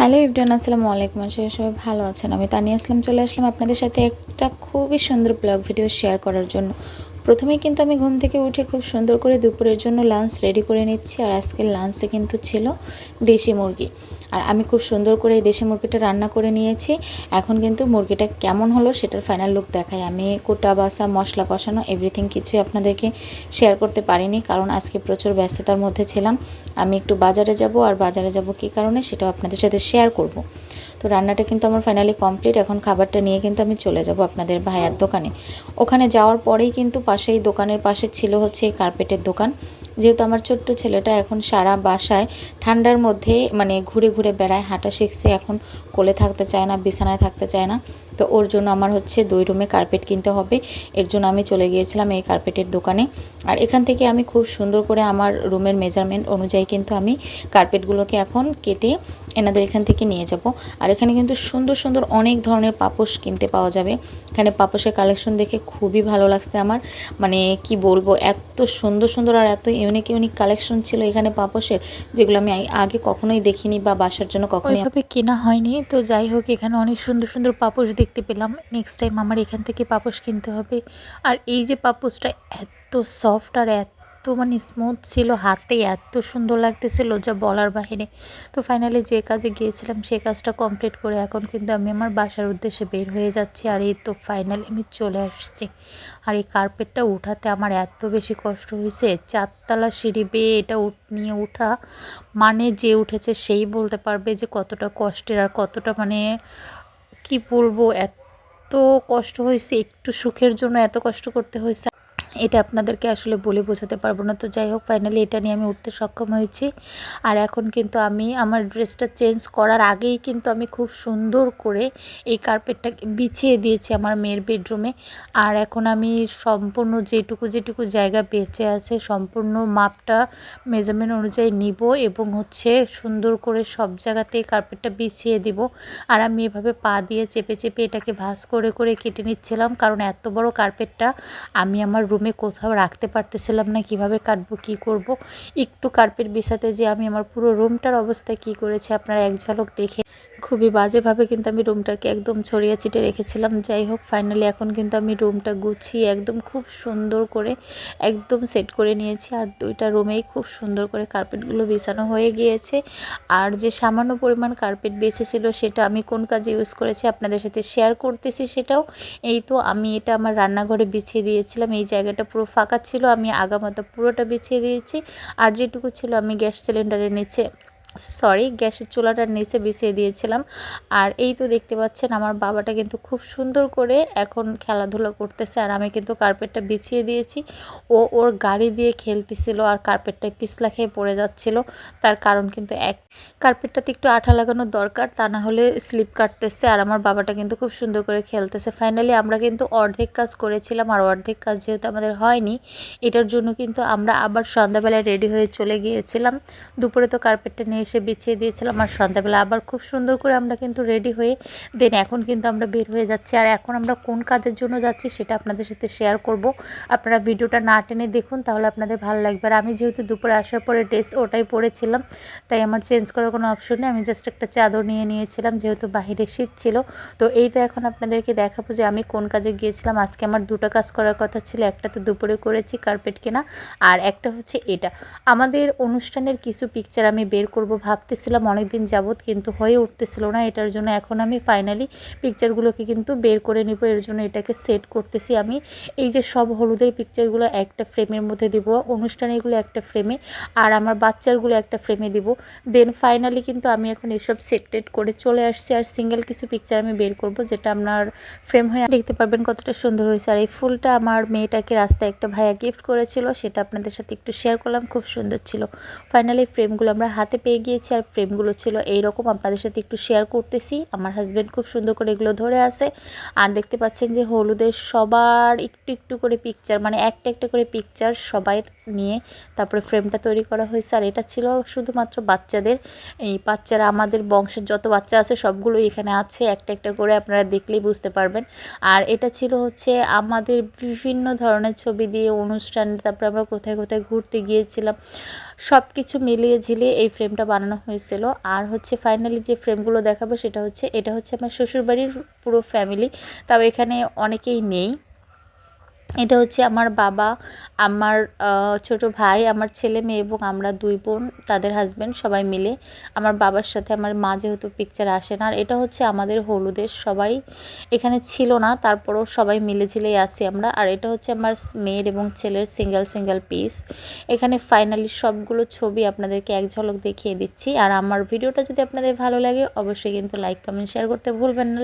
Hello ইবরান আসসালামু আলাইকুম। করি সবাই ভালো আছেন। আমি তানিয়া আসলাম চলে আসলাম আপনাদের সাথে একটা খুবই সুন্দর ব্লগ ভিডিও শেয়ার করার জন্য। প্রথমেই কিন্তু আমি ঘুম থেকে উঠে খুব সুন্দর করে দুপুরের জন্য লাঞ্চ রেডি করে নিচ্ছি, আর আজকের লাঞ্চে কিন্তু ছিল দেশি মুরগি। আর আমি খুব সুন্দর করে এই দেশি মুরগিটা রান্না করে নিয়েছি। এখন কিন্তু মুরগিটা কেমন হলো সেটার ফাইনাল লুক দেখাই। আমি কোটা, বাসা, মশলা কষানো এভরিথিং কিছুই আপনাদেরকে শেয়ার করতে পারিনি, কারণ আজকে প্রচুর ব্যস্ততার মধ্যে ছিলাম। আমি একটু বাজারে যাব, আর বাজারে যাব কী কারণে সেটাও আপনাদের সাথে শেয়ার করব। তো রান্নাটা কিন্তু আমার ফাইনালি কমপ্লিট এখন খাবারটা নিয়ে কিন্তু আমি চলে যাব আপনাদের ভাইয়ার দোকানে। ওখানে যাওয়ার পরেই কিন্তু পাশেই দোকানের পাশে ছিল হচ্ছে এই কার্পেটের দোকান। যেহেতু আমার ছোট্ট ছেলেটা এখন সারা বাসায় ঠান্ডার মধ্যে মানে ঘুরে ঘুরে বেড়ায়, হাঁটা শিখছে, এখন কোলে থাকতে চায় না, বিছানায় থাকতে চায় না। তো ওর জন্য আমার হচ্ছে দুই রুমে কার্পেট কিনতে হবে। এর জন্য আমি চলে গিয়েছিলাম এই কার্পেটের দোকানে। আর এখান থেকে আমি খুব সুন্দর করে আমার রুমের মেজারমেন্ট অনুযায়ী কিন্তু আমি কার্পেটগুলোকে এখন কেটে এনাদের এখান থেকে নিয়ে যাব। আর এখানে কিন্তু সুন্দর সুন্দর অনেক ধরনের পাপোশ কিনতে পাওয়া যাবে। এখানে পাপোশের কালেকশন দেখে খুবই ভালো লাগছে আমার। মানে কি বলব, এত সুন্দর সুন্দর আর এত ইউনিক ইউনিক কালেকশন ছিল এখানে পাপোশের, যেগুলো আমি আগে কখনোই দেখিনি বা বাসার জন্য কখনোই কেনা হয়নি। তো যাই হোক, এখানে অনেক সুন্দর সুন্দর পাপোশ দেখতে পেলাম। নেক্সট টাইম আমার এখান থেকে পাপোশ কিনতে হবে। আর এই যে পাপোশটা এত সফট আর এত মানে স্মুথ ছিল হাতে, এত সুন্দর লাগতেছিল যা বলার বাহিরে। তো ফাইনালি যে কাজে গিয়েছিলাম, সে কাজটা কমপ্লিট করে এখন কিন্তু আমি আমার বাসার উদ্দেশ্যে বের হয়ে যাচ্ছি আর এই তো ফাইনালি আমি চলে আসছি। আর এই কার্পেটটা উঠাতে আমার এত বেশি কষ্ট হয়েছে, চারতলা সিঁড়ি বেয়ে এটা উঠ- নিয়ে ওঠা মানে যে উঠেছে সেই বলতে পারবে যে কতটা কষ্টের আর কতটা মানে কি বলব, এত কষ্ট হয়েছে, একটু সুখের জন্য এত কষ্ট করতে হয়েছে। এটা আপনাদেরকে আসলে বলে বোঝাতে পারব না। তো যাই হোক ফাইনালি এটা নিয়ে আমি উঠতে সক্ষম হয়েছি। আর এখন কিন্তু আমি, আমার ড্রেসটা চেঞ্জ করার আগেই কিন্তু আমি খুব সুন্দর করে এই কার্পেটটাকে বিছিয়ে দিয়েছি আমার মেয়ের বেডরুমে আর এখন আমি সম্পূর্ণ যেটুকু যেটুকু জায়গা বেঁচে আছে, সম্পূর্ণ মাপটা মেজারমেন্ট অনুযায়ী নিব এবং হচ্ছে সুন্দর করে সব জায়গাতে কার্পেটটা বিছিয়ে দিব। আর আমি এভাবে পা দিয়ে চেপে চেপে এটাকে ভাঁজ করে করে কেটে নিচ্ছিলাম। কারণ এত বড় কার্পেটটা আমি আমার রুমে কোথাও রাখতে পারতেছিলাম না, কীভাবে কাটবো, কি করব? একটু কার্পেট বিছাতে যে আমি আমার পুরো রুমটার অবস্থা কি করেছে, আপনারা এক ঝলক দেখে খুবই বাজেভাবে কিন্তু আমি রুমটাকে একদম ছড়িয়ে ছিটে রেখেছিলাম। যাই হোক ফাইনালি এখন কিন্তু আমি রুমটা গুছিয়ে একদম খুব সুন্দর করে একদম সেট করে নিয়েছি। আর দুইটা রুমেই খুব সুন্দর করে কার্পেটগুলো বিছানো হয়ে গিয়েছে। আর যে সামান্য পরিমাণ কার্পেট বেঁচেছিল সেটা আমি কোন কাজে ইউজ করেছি আপনাদের সাথে শেয়ার করতেছি সেটাও। এই তো আমি এটা আমার রান্নাঘরে বিছিয়ে দিয়েছিলাম। এই জায়গাটা পুরো ফাঁকা ছিল, আমি আগামাতা পুরোটা বিছিয়ে দিয়েছি। আর যেটুকু ছিল আমি গ্যাস সিলিন্ডারের নিচে সরি গ্যাসের চুলাটার নিচে বিছিয়ে দিয়েছিলাম। আর এই তো দেখতে পাচ্ছেন, আমার বাবাটা কিন্তু খুব সুন্দর করে এখন খেলাধুলা করতেছে। আর আমি কিন্তু কার্পেটটা বিছিয়ে দিয়েছি। ও ওর গাড়ি দিয়ে খেলতেছিল আর কার্পেটটায় পিছলা খেয়ে পড়ে যাচ্ছিল। তার কারণ কিন্তু এক, কার্পেটটাতে একটু আঠা লাগানোর দরকার, তা না হলে স্লিপ কাটতেছে। আর আমার বাবাটা কিন্তু খুব সুন্দর করে খেলতেছে। ফাইনালি আমরা কিন্তু অর্ধেক কাজ করেছিলাম। আর অর্ধেক কাজ যেহেতু আমাদের হয়নি, এটার জন্য কিন্তু আমরা আবার সন্ধ্যাবেলায় রেডি হয়ে চলে গিয়েছিলাম। দুপুরে তো কার্পেটটা নিয়ে এসে বিছিয়ে দিয়েছিলাম আর সন্ধ্যাবেলা আবার খুব সুন্দর করে আমরা কিন্তু রেডি হয়ে দেন এখন কিন্তু আমরা বের হয়ে যাচ্ছি। আর এখন আমরা কোন কাজের জন্য যাচ্ছি সেটা আপনাদের সাথে শেয়ার করব। আপনারা ভিডিওটা না টেনে দেখুন তাহলে আপনাদের ভালো লাগবে। আর আমি যেহেতু দুপুরে আসার পরে ড্রেস ওটাই পরেছিলাম, তাই আমার চেঞ্জ করার কোনো অপশন নেই। আমি জাস্ট একটা চাদর নিয়ে নিয়েছিলাম যেহেতু বাহিরে শীত ছিল। তো এই তো এখন আপনাদেরকে দেখাবো যে আমি কোন কাজে গিয়েছিলাম। আজকে আমার দুটো কাজ করার কথা ছিল, একটা তো দুপুরে করেছি কার্পেট কেনা আর একটা হচ্ছে এটা। আমাদের অনুষ্ঠানের কিছু পিকচার আমি বের করব ভাবতেছিলাম অনেক দিন যাবৎ কিন্তু হয়ে উঠতেছিল না। এটার জন্য এখন আমি ফাইনালি পিকচারগুলোকে কিন্তু বের করে নিব। এর জন্য এটাকে সেট করতেছি আমি। এই যে সব হলুদের পিকচারগুলো একটা ফ্রেমের মধ্যে দিব অনুষ্ঠানে এগুলো একটা ফ্রেমে আর আমার বাচ্চারগুলো একটা ফ্রেমে দিব। দেন ফাইনালি কিন্তু আমি এখন এসব সেট টেট করে চলে আসছি। আর সিঙ্গেল কিছু পিকচার আমি বের করব, যেটা আপনার ফ্রেম হয়ে দেখতে পারবেন কতটা সুন্দর হয়েছে। আর এই ফুলটা আমার মেয়েটাকে রাস্তায় একটা ভাইয়া গিফট করেছিল, সেটা আপনাদের সাথে একটু শেয়ার করলাম। খুব সুন্দর ছিল। ফাইনালি ফ্রেমগুলো আমরা হাতে পেয়ে গিয়েছি আর ফ্রেমগুলো ছিল এইরকম আপনাদের সাথে একটু শেয়ার করতেছি। আমার হাজব্যান্ড খুব সুন্দর করে এগুলো ধরে আছে। আর দেখতে পাচ্ছেন যে হলুদের সবার একটু একটু করে পিকচার মানে একটা একটা করে পিকচার সবাই নিয়ে তারপরে ফ্রেমটা তৈরি করা হয়েছে। আর এটা ছিল শুধুমাত্র বাচ্চাদের। এই বাচ্চারা, আমাদের বংশের যত বাচ্চা আছে, সবগুলোই এখানে আছে। একটা একটা করে আপনারা দেখলেই বুঝতে পারবেন। আর এটা ছিল হচ্ছে আমাদের বিভিন্ন ধরনের ছবি দিয়ে অনুষ্ঠান। তারপরে আমরা কোথায় কোথায় ঘুরতে গিয়েছিলাম। সব কিছু মিলিয়ে ঝিলিয়ে এই ফ্রেমটা বানানো হয়েছিল। আর হচ্ছে ফাইনালি যে ফ্রেমগুলো দেখাবো, সেটা হচ্ছে, এটা হচ্ছে আমার শ্বশুরবাড়ির পুরো ফ্যামিলি তাও এখানে অনেকেই নেই। এটা হচ্ছে আমার বাবা, আমার ছোট ভাই, আমার ছেলে মেয়ে এবং আমরা দুই বোন, তাদের হাজব্যান্ড সবাই মিলে। আমার বাবার সাথে আমার মা যেহেতু পিকচার আসে না, আর এটা হচ্ছে আমাদের হলুদের, সবাই এখানে ছিল না, তারপরেও সবাই মিলে ঝিলেই আসি আমরা। আর এটা হচ্ছে আমার মেয়ের এবং ছেলের সিঙ্গেল সিঙ্গেল পিস এখানে ফাইনালি সবগুলো ছবি আপনাদেরকে এক ঝলক দেখিয়ে দিচ্ছি। আর আমার ভিডিওটা যদি আপনাদের ভালো লাগে, অবশ্যই কিন্তু লাইক কমেন্ট শেয়ার করতে ভুলবেন না।